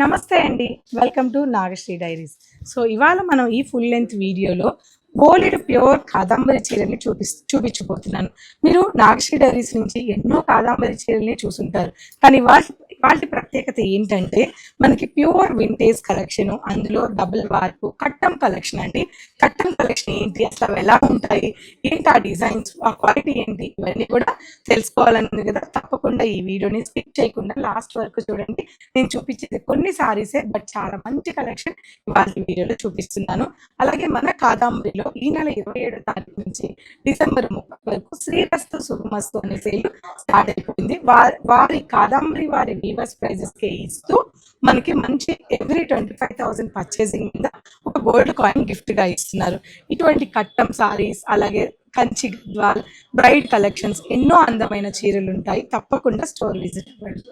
నమస్తే అండి. Welcome to Nagashri diaries so ఇవాళ మనం ఈ ఫుల్ లెంత్ వీడియోలో బోలెడ్ ప్యూర్ కాదంబరి చీరల్ని చూపి చూపించబోతున్నాను. మీరు నాగశ్రీ డైరీస్ నుంచి ఎన్నో కాదంబరి చీరల్ని చూసుంటారు. కానీ వాటి వాటి ప్రత్యేకత ఏంటంటే మనకి ప్యూర్ వింటేజ్ కలెక్షన్ అందులో డబుల్ వార్పు కట్టం కలెక్షన్ అండి. కట్టం కలెక్షన్ ఏంటి అసలు అవి ఎలా ఉంటాయి ఏంటి ఆ డిజైన్స్ ఆ క్వాలిటీ ఏంటి ఇవన్నీ కూడా తెలుసుకోవాలని కదా. తప్పకుండా ఈ వీడియోని స్కిప్ చేయకుండా లాస్ట్ వరకు చూడండి. నేను చూపించేది కొన్ని సారీసే బట్ చాలా మంచి కలెక్షన్ ఇవాళ వీడియోలో చూపిస్తున్నాను. అలాగే మన కాదాంబరిలో ఈ నెల ఇరవై ఏడో తారీఖు నుంచి డిసెంబర్ ముప్పై వరకు శ్రీరస్తు శుభమస్తు అనే సేల్ స్టార్ట్ అయిపోయింది. వారి కాదాంబరి వారి వీవర్స్ ప్రైజెస్కి ఇస్తూ మనకి మంచి every twenty five thousand purchasing మీద ఒక గోల్డ్ కాయిన్ గిఫ్ట్గా ఇస్తున్నారు. ఇటువంటి కట్టం సారీస్ అలాగే కంచి గద్వాల్ బ్రైడ్ కలెక్షన్స్ ఎన్నో అందమైన చీరలు ఉంటాయి తప్పకుండా స్టోర్ విజిట్ అవ్వండి.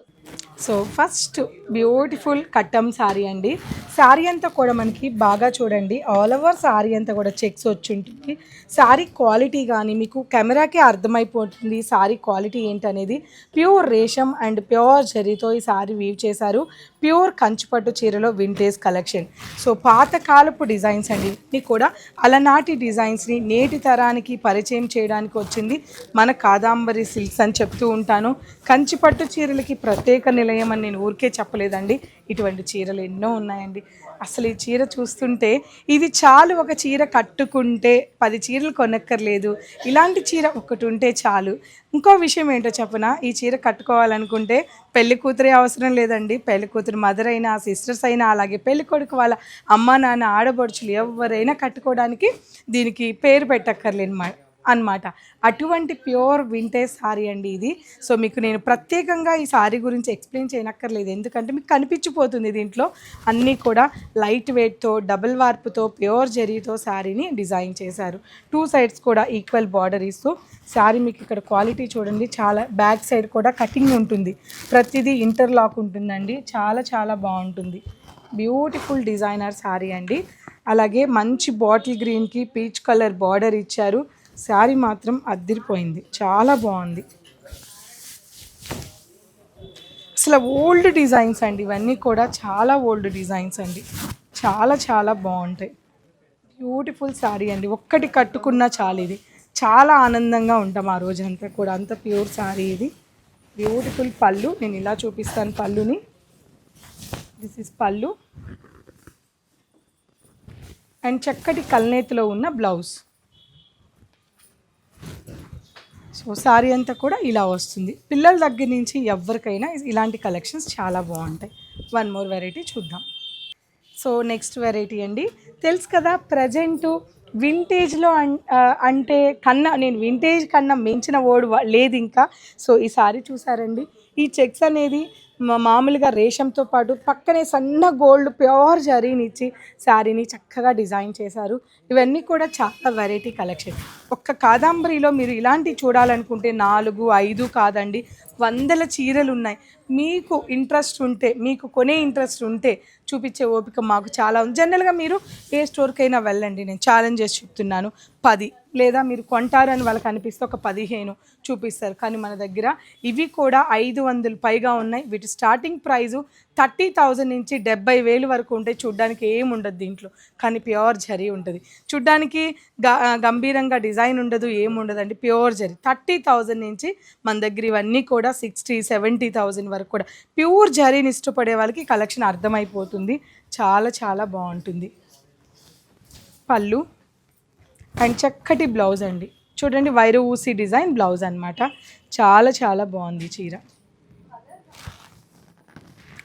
సో ఫస్ట్ బ్యూటిఫుల్ కట్టం శారీ అండి. శారీ అంతా కూడా మనకి బాగా చూడండి. ఆల్ ఓవర్ శారీ అంతా కూడా చెక్స్ వచ్చి ఉంటుంది శారీ క్వాలిటీ కానీ మీకు కెమెరాకే అర్థమైపోతుంది శారీ క్వాలిటీ ఏంటనేది. ప్యూర్ రేషం అండ్ ప్యూర్ జరీతో ఈ శారీ వీవ్ చేశారు. ప్యూర్ కంచుపట్టు చీరలో వింటేజ్ కలెక్షన్ సో పాతకాలపు డిజైన్స్ అండి. ఇవి కూడా అలనాటి డిజైన్స్ని నేటి తరానికి పరిచయం చేయడానికి వచ్చింది. మన కాదాంబరి సిల్క్స్ అని చెప్తూ ఉంటాను. కంచిపట్టు చీరలకి ప్రత్యేక నిలయం అని నేను ఊరికే చెప్పలేదండి. ఇటువంటి చీరలు ఎన్నో ఉన్నాయండి. అసలు ఈ చీర చూస్తుంటే ఇది చాలు ఒక చీర కట్టుకుంటే పది చీరలు కొనక్కర్లేదు. ఇలాంటి చీర ఒకటి ఉంటే చాలు. ఇంకో విషయం ఏంటో చెప్పన? ఈ చీర కట్టుకోవాలనుకుంటే పెళ్ళి కూతురే అవసరం లేదండి. పెళ్ళి కూతురు మదర్ అయినా సిస్టర్స్ అయినా అలాగే పెళ్ళి కొడుకు వాళ్ళ అమ్మ నాన్న ఆడపడుచులు ఎవరైనా కట్టుకోవడానికి దీనికి పేరు పెట్టక్కర్లేదు అనమాట అన్నమాట. అటువంటి ప్యూర్ వింటేజ్ సారీ అండి ఇది. సో మీకు నేను ప్రత్యేకంగా ఈ సారీ గురించి ఎక్స్ప్లెయిన్ చేయనక్కర్లేదు. ఎందుకంటే మీకు కనిపించిపోతుంది దీంట్లో. అన్నీ కూడా లైట్ వెయిట్తో డబుల్ వార్పుతో ప్యూర్ జరీతో శారీని డిజైన్ చేశారు. టూ సైడ్స్ కూడా ఈక్వల్ బార్డర్ ఇస్తూ శారీ మీకు ఇక్కడ క్వాలిటీ చూడండి. చాలా బ్యాక్ సైడ్ కూడా కటింగ్ ఉంటుంది. ప్రతిదీ ఇంటర్లాక్ ఉంటుందండి. చాలా చాలా బాగుంటుంది. బ్యూటిఫుల్ డిజైనర్ శారీ అండి. అలాగే మంచి బాటిల్ గ్రీన్కి పీచ్ కలర్ బార్డర్ ఇచ్చారు. శారీ మాత్రం అద్దిరిపోయింది. చాలా బాగుంది. అసలు ఓల్డ్ డిజైన్స్ అండి. ఇవన్నీ కూడా చాలా ఓల్డ్ డిజైన్స్ అండి. చాలా చాలా బాగుంటాయి. బ్యూటిఫుల్ శారీ అండి. ఒక్కటి కట్టుకున్నా చాలు ఇది. చాలా ఆనందంగా ఉంటాం ఆ రోజంతా కూడా. అంత ప్యూర్ శారీ ఇది. బ్యూటిఫుల్ పళ్ళు. నేను ఇలా చూపిస్తాను పళ్ళుని. దిస్ ఇస్ పళ్ళు. అండ్ చక్కటి కల్నేతిలో ఉన్న బ్లౌజ్. సో సారీ అంతా కూడా ఇలా వస్తుంది. పిల్లల దగ్గర నుంచి ఎవరికైనా ఇలాంటి కలెక్షన్స్ చాలా బాగుంటాయి. వన్ మోర్ వెరైటీ చూద్దాం. సో నెక్స్ట్ వెరైటీ అండి. తెలుసు కదా ప్రజెంట్ వింటేజ్లో అన్ అంటే కన్నా నేను వింటేజ్ కన్నా మించిన ఓడు లేదు ఇంకా. సో ఈ సారీ చూసారండి. ఈ చెక్స్ అనేది మా- మామూలుగా రేషంతో పాటు పక్కనే సన్న గోల్డ్ ప్యూర్ జరీని ఇచ్చి శారీని చక్కగా డిజైన్ చేశారు. ఇవన్నీ కూడా చాలా వెరైటీ కలెక్షన్ ఒక్క కాదంబరిలో మీరు ఇలాంటివి చూడాలనుకుంటే నాలుగు ఐదు కాదండి వందల చీరలు ఉన్నాయి. మీకు ఇంట్రెస్ట్ ఉంటే మీకు కొనే ఇంట్రెస్ట్ ఉంటే చూపించే ఓపిక మాకు చాలా ఉంది. జనరల్గా మీరు ఏ స్టోర్కైనా వెళ్ళండి. నేను ఛాలెంజ్ చేసి చెప్తున్నాను. పది లేదా మీరు కొంటారని వాళ్ళకి అనిపిస్తే ఒక పదిహేను చూపిస్తారు. కానీ మన దగ్గర ఇవి కూడా ఐదు వందలు పైగా ఉన్నాయి. వీటి స్టార్టింగ్ ప్రైజు థర్టీ థౌజండ్ నుంచి డెబ్బై వేలు వరకు ఉంటే చూడ్డానికి ఏం ఉండదు దీంట్లో. కానీ ప్యూర్ జరీ ఉంటుంది. చూడ్డానికి గ- గంభీరంగా డిజైన్ ఉండదు ఏముండదు అండి ప్యూర్ జరీ. థర్టీ థౌజండ్ నుంచి మన దగ్గర ఇవన్నీ కూడా సిక్స్టీ సెవెంటీ థౌజండ్ వరకు కూడా. ప్యూర్ జరీని ఇష్టపడే వాళ్ళకి కలెక్షన్ అర్థమైపోతుంది. చాలా చాలా బాగుంటుంది. పళ్ళు. అండ్ చక్కటి బ్లౌజ్ అండి. చూడండి వైరు ఊసి డిజైన్ బ్లౌజ్ అనమాట చాలా చాలా బాగుంది చీర.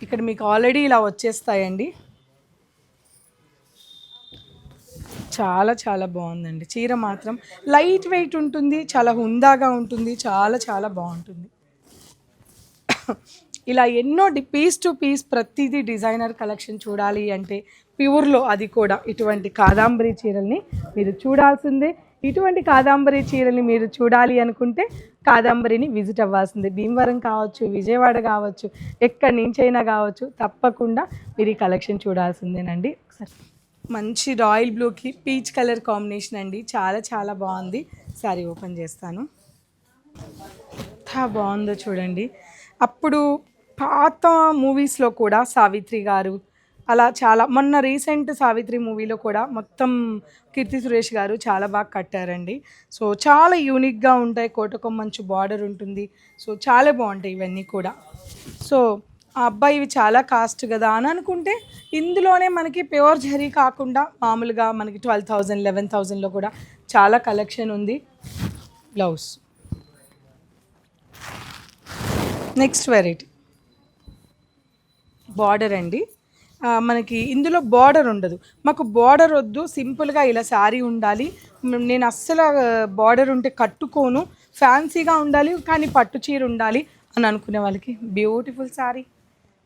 ఇక్కడ మీకు ఆల్రెడీ ఇలా వచ్చేస్తాయండి. చాలా చాలా బాగుందండి. చీర మాత్రం లైట్ వెయిట్ ఉంటుంది చాలా హుందాగా ఉంటుంది చాలా చాలా బాగుంటుంది. ఇలా ఎన్నో డి పీస్ టు పీస్ ప్రతిదీ డిజైనర్ కలెక్షన్ చూడాలి అంటే ప్యూర్లో అది కూడా ఇటువంటి కాదాంబరి చీరల్ని మీరు చూడాల్సిందే. ఇటువంటి కాదంబరి చీరని మీరు చూడాలి అనుకుంటే కాదంబరిని విజిట్ అవ్వాల్సిందే. భీమవరం కావచ్చు విజయవాడ కావచ్చు ఎక్కడి నుంచైనా కావచ్చు తప్పకుండా మీరు ఈ కలెక్షన్ చూడాల్సిందేనండి. ఒకసారి. మంచి రాయల్ బ్లూకి పీచ్ కలర్ కాంబినేషన్ అండి. చాలా చాలా బాగుంది. సారీ ఓపెన్ చేస్తాను. ఎంత బాగుందో చూడండి. అప్పుడు పాత మూవీస్లో కూడా సావిత్రి గారు అలా చాలా మొన్న రీసెంట్ సావిత్రి మూవీలో కూడా మొత్తం కీర్తి సురేష్ గారు చాలా బాగా కట్టారండి. సో చాలా యూనిక్గా ఉంటాయి. కోటకొమ్మంచు బార్డర్ ఉంటుంది. సో చాలా బాగుంటాయి ఇవన్నీ కూడా. సో ఆ అబ్బాయి ఇవి చాలా కాస్ట్ కదా అని అనుకుంటే ఇందులోనే మనకి ప్యూర్ జరీ కాకుండా మామూలుగా మనకి ట్వెల్వ్ థౌజండ్ లెవెన్ థౌజండ్లో కూడా చాలా కలెక్షన్ ఉంది. బ్లౌజ్. Next variety. బార్డర్ అండి. మనకి ఇందులో బార్డర్ ఉండదు. మాకు బార్డర్ వద్దు సింపుల్గా ఇలా శారీ ఉండాలి. నేను అస్సలు బార్డర్ ఉంటే కట్టుకోను. ఫ్యాన్సీగా ఉండాలి కానీ పట్టు చీర ఉండాలి అని అనుకునే వాళ్ళకి బ్యూటిఫుల్ శారీ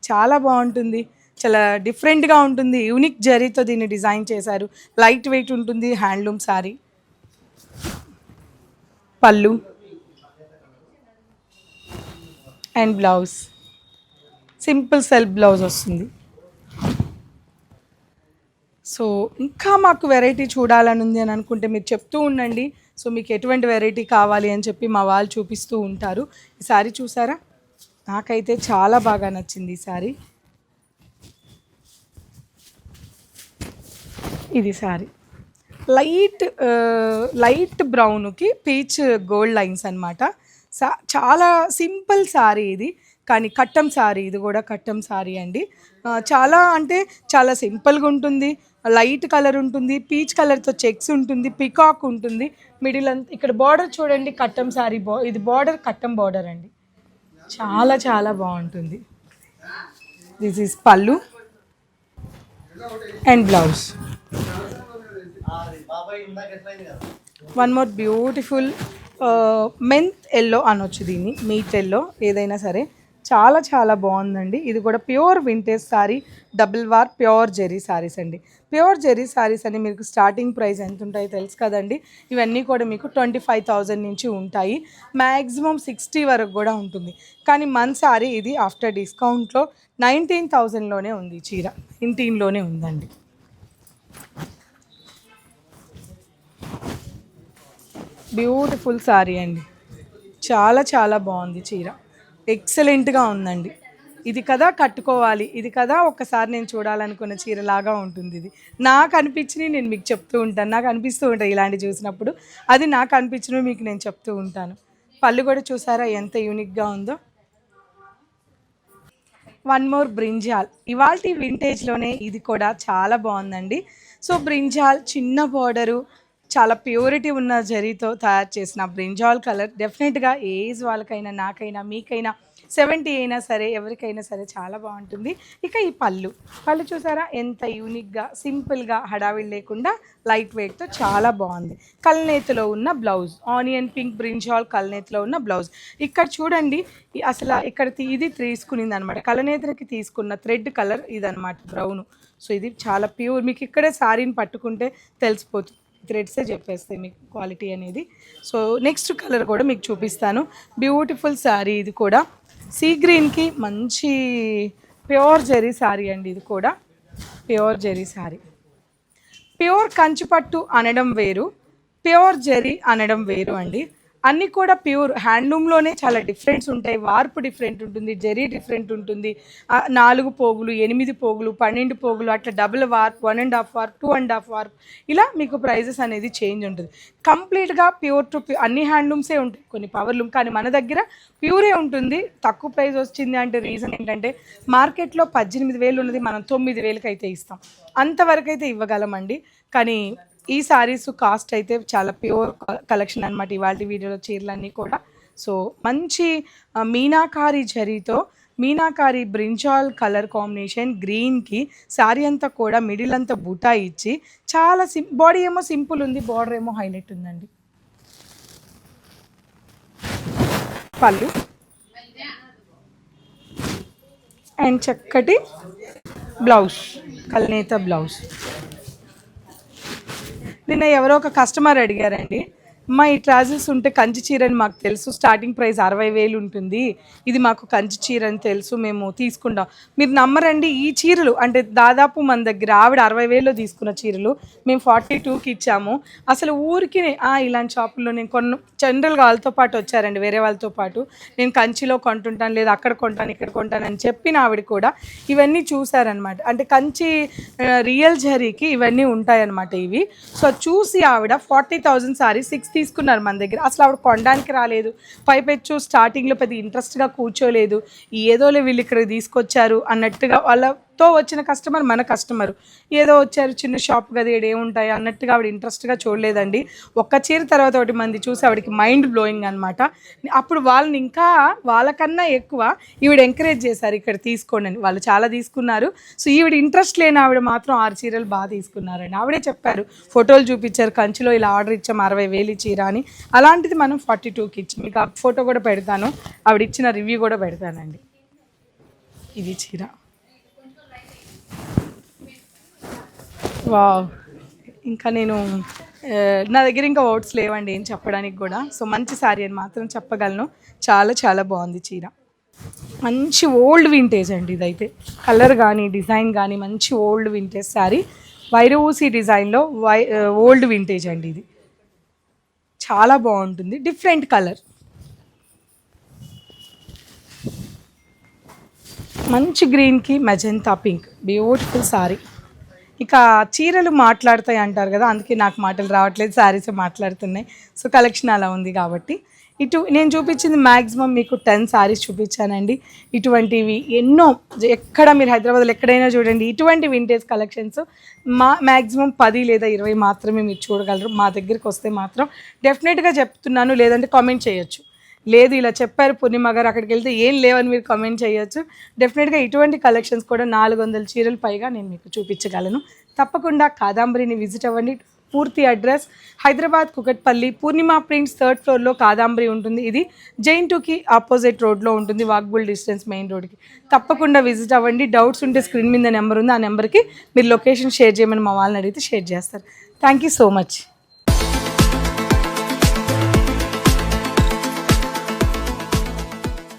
చాలా బాగుంటుంది. చాలా డిఫరెంట్గా ఉంటుంది. యూనిక్ జరీతో దీన్ని డిజైన్ చేశారు. లైట్ వెయిట్ ఉంటుంది హ్యాండ్లూమ్ శారీ పళ్ళు. And blouse simple self blouse వస్తుంది. సో ఇంకా మాకు వెరైటీ చూడాలని ఉంది అని అనుకుంటే మీరు చెప్తూ ఉండండి. సో మీకు ఎటువంటి వెరైటీ కావాలి అని చెప్పి మా వాళ్ళు చూపిస్తూ ఉంటారు. ఈ సారీ చూసారా? నాకైతే చాలా బాగా నచ్చింది ఈ సారీ. ఇది సారీ. లైట్ లైట్ బ్రౌన్కి పీచ్ గోల్డ్ లైన్స్ అనమాట సా చాలా సింపుల్ సారీ ఇది. కానీ కట్టం సారీ ఇది కూడా కట్టం సారీ అండి. చాలా అంటే చాలా సింపుల్గా ఉంటుంది. లైట్ కలర్ ఉంటుంది పీచ్ కలర్తో చెక్స్ ఉంటుంది పికాక్ ఉంటుంది. మిడిల్ అంతా ఇక్కడ బార్డర్ చూడండి కట్టం సారీ బా ఇది బార్డర్ కట్టం బార్డర్ అండి. చాలా చాలా బాగుంటుంది. దిస్ ఈజ్ పళ్ళు and blouse. One more beautiful mint yellow అనొచ్చు దీన్ని మీట్ ఎల్లో ఏదైనా సరే. చాలా చాలా బాగుందండి. ఇది కూడా pure vintage sari double warp pure zari saris అండి. ప్యూర్ జెరీ సారీస్ అని మీకు స్టార్టింగ్ ప్రైస్ ఎంత ఉంటాయో తెలుసు కదండి. ఇవన్నీ కూడా మీకు ట్వంటీ ఫైవ్ థౌజండ్ నుంచి ఉంటాయి. మ్యాక్సిమం సిక్స్టీ వరకు కూడా ఉంటుంది. కానీ మన సారీ ఇది ఆఫ్టర్ డిస్కౌంట్లో నైన్టీన్ థౌజండ్లోనే ఉంది చీర. నైన్టీన్లోనే ఉందండి. బ్యూటిఫుల్ శారీ అండి. చాలా చాలా బాగుంది చీర. ఎక్సలెంట్గా ఉందండి. ఇది కదా కట్టుకోవాలి. ఇది కదా ఒక్కసారి నేను చూడాలనుకున్న చీర లాగా ఉంటుంది ఇది. నాకు అనిపించినవి నేను మీకు చెప్తూ ఉంటాను. నాకు అనిపిస్తూ ఉంటాయి ఇలాంటి చూసినప్పుడు. అది నాకు అనిపించినవి మీకు నేను చెప్తూ ఉంటాను. పళ్ళు కూడా చూసారా ఎంత యూనిక్గా ఉందో? One more brinjal. ఇవాళ వింటేజ్లోనే ఇది కూడా చాలా బాగుందండి. సో బ్రింజాల్ చిన్న బార్డరు చాలా ప్యూరిటీ ఉన్న జరీతో తయారు చేసిన బ్రింజాల్ కలర్. డెఫినెట్గా ఏజ్ వాళ్ళకైనా నాకైనా మీకైనా సెవెంటీ అయినా సరే ఎవరికైనా సరే చాలా బాగుంటుంది. ఇక ఈ పళ్ళు. పళ్ళు చూసారా? ఎంత యూనిక్గా సింపుల్గా హడావిడి లేకుండా లైట్ వెయిట్తో చాలా బాగుంది. కల్నేతలో ఉన్న బ్లౌజ్ ఆనియన్ పింక్ బ్రింజాల్ కల్నేతలో ఉన్న బ్లౌజ్ ఇక్కడ చూడండి అసలు ఇక్కడ ఇది తీసుకునింది అనమాట కలనేతలకి తీసుకున్న థ్రెడ్ కలర్ ఇదనమాట బ్రౌన్ సో ఇది చాలా ప్యూర్ మీకు ఇక్కడే శారీని పట్టుకుంటే తెలిసిపోతుంది. థ్రెడ్సే చెప్పేస్తాయి మీకు క్వాలిటీ అనేది. సో నెక్స్ట్ కలర్ కూడా మీకు చూపిస్తాను. బ్యూటిఫుల్ శారీ ఇది కూడా. సీ గ్రీన్కి మంచి ప్యూర్ జెరీ శారీ అండి ఇది కూడా. ప్యూర్ జెరీ శారీ ప్యూర్ కంచిపట్టు అనడం వేరు. ప్యూర్ జెరీ అనడం వేరు అండి. అన్నీ కూడా ప్యూర్. హ్యాండ్లూమ్లోనే చాలా డిఫరెంట్స్ ఉంటాయి. వార్పు డిఫరెంట్ ఉంటుంది జరీ డిఫరెంట్ ఉంటుంది. నాలుగు పోగులు ఎనిమిది పోగులు పన్నెండు పోగులు అట్లా double warp one and half warp two and half warp. ఇలా మీకు ప్రైజెస్ అనేది చేంజ్ ఉంటుంది. కంప్లీట్గా ప్యూర్ టు ప్యూర్ అన్ని హ్యాండ్లూమ్సే ఉంటాయి. కొన్ని పవర్ లూమ్ కానీ మన దగ్గర ప్యూరే ఉంటుంది. తక్కువ ప్రైస్ వచ్చింది అంటే రీజన్ ఏంటంటే మార్కెట్లో పద్దెనిమిది వేలు ఉన్నది మనం తొమ్మిది వేలకి అయితే ఇస్తాం. అంతవరకు అయితే ఇవ్వగలమండి. కానీ ఈ సారీస్ కాస్ట్ అయితే చాలా ప్యూర్ కలెక్షన్ అనమాట ఇవాళ వీడియోలో చీరలన్నీ కూడా. సో మంచి మీనాకారి జరీతో మీనాకారి బ్రింజాల్ కలర్ కాంబినేషన్ గ్రీన్కి శారీ అంతా కూడా మిడిల్ అంతా బుటా ఇచ్చి చాలా సిం బాడీ ఏమో సింపుల్ ఉంది బార్డర్ ఏమో హైలైట్ ఉందండి. పళ్ళు. అండ్ చక్కటి బ్లౌజ్ కల్నేత బ్లౌజ్ నిన్న ఎవరో ఒక కస్టమర్ అడిగారండి. మా ఈ ట్రాజెస్ ఉంటే కంచి చీర అని మాకు తెలుసు. స్టార్టింగ్ ప్రైస్ అరవై వేలు ఉంటుంది. ఇది మాకు కంచి చీర అని తెలుసు. మేము తీసుకుంటాం. మీరు నమ్మరండి ఈ చీరలు అంటే దాదాపు మన దగ్గర ఆవిడ అరవై వేలలో తీసుకున్న చీరలు మేము ఫార్టీ టూకి ఇచ్చాము. అసలు ఊరికి ఇలాంటి షాపుల్లో నేను కొన్న జనరల్గా వాళ్ళతో పాటు వచ్చారండి వేరే వాళ్ళతో పాటు. నేను కంచిలో కొంటుంటాను లేదా అక్కడ కొంటాను ఇక్కడ కొంటాను అని చెప్పిన ఆవిడ కూడా ఇవన్నీ చూసారనమాట అంటే కంచి రియల్ జరీకి ఇవన్నీ ఉంటాయన్నమాట ఇవి. సో చూసి ఆవిడ ఫార్టీ థౌజండ్ సారీ సిక్స్ తీసుకున్నారు మన దగ్గర. అసలు ఆవిడ కొనడానికి రాలేదు. పైపెచ్చు స్టార్టింగ్లో పెద్ద ఇంట్రెస్ట్గా కూర్చోలేదు. ఏదోలే వీళ్ళు ఇక్కడ తీసుకొచ్చారు అన్నట్టుగా వాళ్ళ తో వచ్చిన కస్టమర్ మన కస్టమర్. ఏదో వచ్చారు చిన్న షాప్ కదా ఇక్కడ ఏముంటాయి అన్నట్టుగా ఆవిడ ఇంట్రెస్ట్గా చూడలేదండి. ఒక్క చీర తర్వాత ఒకటి మంది చూసి ఆవిడకి మైండ్ బ్లోయింగ్ అనమాట అప్పుడు వాళ్ళని ఇంకా వాళ్ళకన్నా ఎక్కువ ఈవిడ ఎంకరేజ్ చేశారు ఇక్కడ తీసుకోండి అని. వాళ్ళు చాలా తీసుకున్నారు. సో ఈవిడ ఇంట్రెస్ట్ లేని ఆవిడ మాత్రం ఆరు చీరలు బాగా తీసుకున్నారండి. ఆవిడే చెప్పారు ఫోటోలు చూపించారు కంచిలో ఇలా ఆర్డర్ ఇచ్చాం అరవై వేలు చీర అని. అలాంటిది మనం ఫార్టీ టూకి ఇచ్చి మీకు ఆ ఫోటో కూడా పెడతాను. ఆవిడ ఇచ్చిన రివ్యూ కూడా పెడతానండి. ఇది చీర. వావ్. ఇంకా నేను నా దగ్గర ఇంకా వర్డ్స్ లేవండి ఏం చెప్పడానికి కూడా. సో మంచి శారీ అని మాత్రం చెప్పగలను. చాలా చాలా బాగుంది చీర. మంచి ఓల్డ్ వింటేజ్ అండి ఇదైతే. కలర్ కానీ డిజైన్ కానీ మంచి ఓల్డ్ వింటేజ్ శారీ వైరూసి డిజైన్లో వై ఓల్డ్ వింటేజ్ అండి ఇది. చాలా బాగుంటుంది. డిఫరెంట్ కలర్ మంచి గ్రీన్కి మెజంతా పింక్ బ్యూటిఫుల్ సారీ ఇక చీరలు మాట్లాడతాయి అంటారు కదా అందుకే నాకు మాటలు రావట్లేదు శారీసే మాట్లాడుతున్నాయి. సో కలెక్షన్ అలా ఉంది కాబట్టి. ఇటు నేను చూపించింది మ్యాక్సిమం మీకు టెన్ శారీస్ చూపించానండి. ఇటువంటివి ఎన్నో ఎక్కడ మీరు హైదరాబాద్లో ఎక్కడైనా చూడండి ఇటువంటి వింటేజ్ కలెక్షన్స్ మా మ్యాక్సిమం పది లేదా ఇరవై మాత్రమే మీరు చూడగలరు. మా దగ్గరికి వస్తే మాత్రం డెఫినెట్గా చెప్తున్నాను లేదంటే కామెంట్ చేయొచ్చు. లేదు ఇలా చెప్పారు పూర్ణిమ గారు అక్కడికి వెళ్తే ఏం లేవని మీరు కమెంట్ చేయొచ్చు. డెఫినెట్గా ఇటువంటి కలెక్షన్స్ కూడా నాలుగు వందల చీరలు పైగా నేను మీకు చూపించగలను. తప్పకుండా కాదాంబరిని విజిట్ అవ్వండి. పూర్తి address Hyderabad Kukatpally Purnima prints third ఫ్లోర్లో కాదాంబరి ఉంటుంది. ఇది జైన్ టూకి ఆపోజిట్ రోడ్లో ఉంటుంది వాక్బుల్ డిస్టెన్స్ మెయిన్ రోడ్కి తప్పకుండా విజిట్ అవ్వండి. డౌట్స్ ఉంటే స్క్రీన్ మీద నెంబర్ ఉంది. ఆ నెంబర్కి మీరు లొకేషన్ షేర్ చేయమని మా వాళ్ళని అడిగితే షేర్ చేస్తారు. Thank you so much